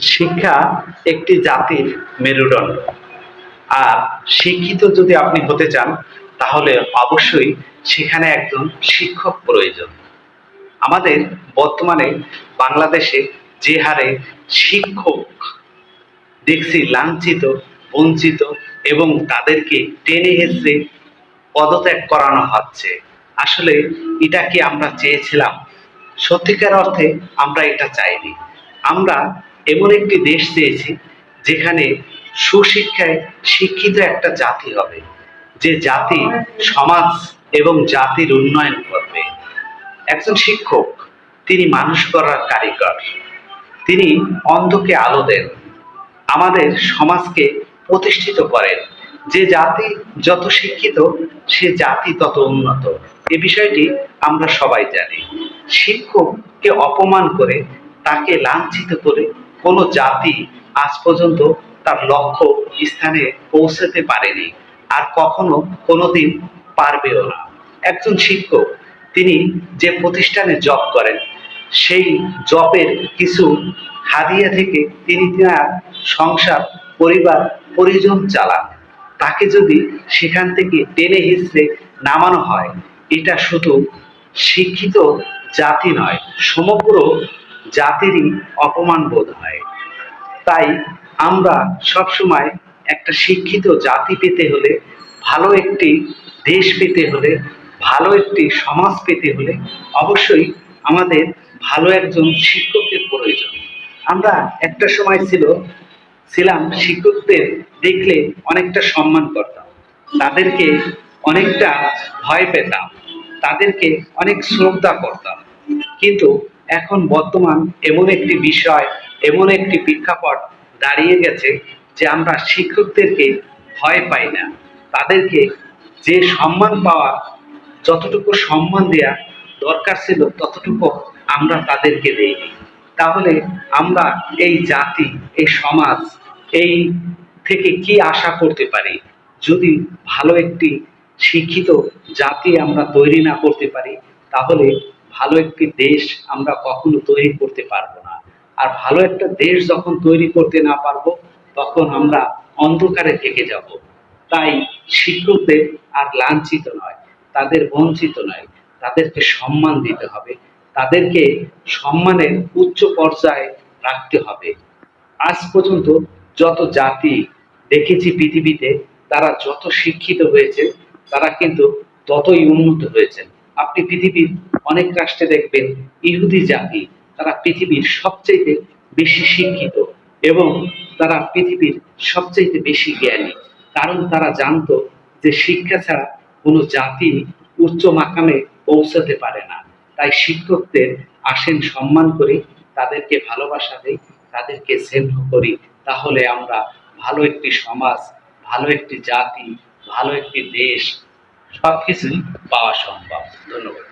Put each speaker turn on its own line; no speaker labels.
শিক্ষা একটি জাতির মেরুদণ্ড। আর শিক্ষিত যদি আপনি হতে চান, তাহলে অবশ্যই সেখানে একজন শিক্ষক প্রয়োজন। আমাদের বর্তমানে বাংলাদেশে যে হারে শিক্ষক, দেখছি লাঞ্ছিত, বঞ্চিত এবং তাদেরকে টেনে হেসড়ে পদত্যাগ করানো হচ্ছে। আসলে এটা কি আমরা চেয়েছিলাম? সত্যিকার অর্থে আমরা এটা চাইনি। আমরা এমন একটি দেশ চেয়েছি যেখানে সুশিক্ষায় শিক্ষিত একটা জাতি হবে, যে জাতি সমাজ এবং জাতির উন্নয়ন করবে। একজন শিক্ষক, তিনি মানুষ করার কারিগর। তিনি অন্ধকে আলো দেন, আমাদের সমাজকে প্রতিষ্ঠিত করেন। যে জাতি যত শিক্ষিত, সে জাতি তত উন্নত। এ বিষয়টি আমরা সবাই জানি। শিক্ষককে অপমান করে তাকে লাঞ্ছিত করে কোনো জাতি আজ পর্যন্ত তার লক্ষ্য স্থানে পৌঁছাতে পারেনি। আর কখনো কোনোদিন পারবেও না। একজন শিক্ষক, তিনি যে প্রতিষ্ঠানে জব করেন, সেই জবের কিছু হাদিয়া থেকে তিনি তার সংসার, পরিবার, পরিজন চালান। তাকে যদি সেখান থেকে টেনে হিসড়ে নামানো হয়, এটা শুধু শিক্ষিত জাতি নয়, সমগ্র জাতিরই অপমান বোধ হয়। তাই আমরা সবসময় একটা শিক্ষিত জাতি পেতে হলে, ভালো একটি দেশ পেতে হলে, ভালো একটি সমাজ পেতে হলে অবশ্যই আমাদের ভালো একজন শিক্ষকের প্রয়োজন। আমরা একটা সময় ছিল, ছিলাম শিক্ষকদের দেখলে অনেকটা সম্মান করতাম। তাদেরকে অনেকটা ভয় পেতাম। তাদেরকে অনেক শ্রদ্ধা করতাম। কিন্তু এখন বর্তমান এমন একটি বিষয়, এমন একটি প্রেক্ষাপট দাঁড়িয়ে গেছে যে আমরা শিক্ষকদেরকে ভয় পাই না। তাদেরকে যে সম্মান পাওয়া, যতটুকু সম্মান দেয়া দরকার ছিল, ততটুকু আমরা তাদেরকে দেইনি। তাহলে আমরা এই জাতি, এই সমাজ, এই থেকে কি আশা করতে পারি? যদি ভালো একটি শিক্ষিত জাতি আমরা তৈরি না করতে পারি, তাহলে ভালো একটি দেশ আমরা কখনো তৈরি করতে পারব না। আর ভালো একটা দেশ যখন তৈরি করতে না পারব, তখন আমরা অন্ধকারে থেকে যাব। তাই শিক্ষকদের আর লাঞ্ছিত নয়, তাদের বঞ্চিত নয়, তাদেরকে সম্মান দিতে হবে, তাদেরকে সম্মানের উচ্চ পর্যায়ে রাখতে হবে। আজ পর্যন্ত যত জাতি দেখেছি পৃথিবীতে, তারা যত শিক্ষিত হয়েছে, তারা কিন্তু ততই উন্নত হয়েছেন আপনি পৃথিবীর অনেক রাষ্ট্রে দেখবেন ইহুদি জাতি তারা পৃথিবীর সবচেয়ে বেশি শিক্ষিত এবং তারা পৃথিবীর সবচেয়ে বেশি জ্ঞানী। কারণ তারা জানতো যে শিক্ষা ছাড়া কোনো জাতি উচ্চ মাকামে পৌঁছাতে পারে না। তাই শিক্ষকদের আসেন সম্মান করি, তাদেরকে ভালোবাসা দেই, তাদেরকে স্নেহ করি। তাহলে আমরা ভালো একটি সমাজ, ভালো একটি জাতি, ভালো একটি দেশ, সবকিছুই পাওয়া সম্ভব। ধন্যবাদ।